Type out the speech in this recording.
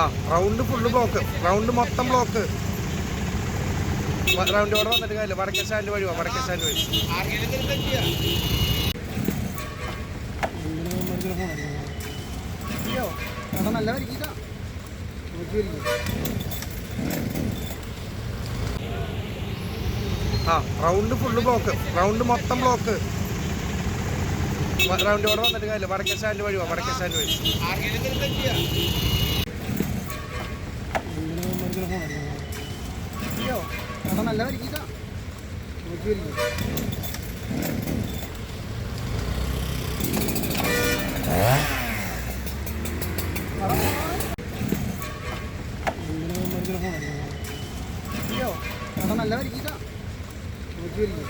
ആ round full block round മൊത്തം block round ഓടെ വന്നിട്ട് കാര്യമില്ല. വടക്കേ സ്റ്റാൻഡ് വഴി വടക്കേ സ്റ്റാൻഡ് വഴി. അയ്യോ നല്ല വരിക്കാം നോക്കി വരിക്കും ആ റൗണ്ട് ഫുള്ള് ബ്ലോക്ക് റൗണ്ട് മൊത്തം ബ്ലോക്ക് റൗണ്ട് ഇവിടെ വന്നിട്ട് കാര്യമില്ല. വടക്കേ സ്റ്റാൻഡ് വഴി. പോവാം വടക്കേ സ്റ്റാൻഡ് വഴി നല്ല വരിക്കും Ну, Будильник.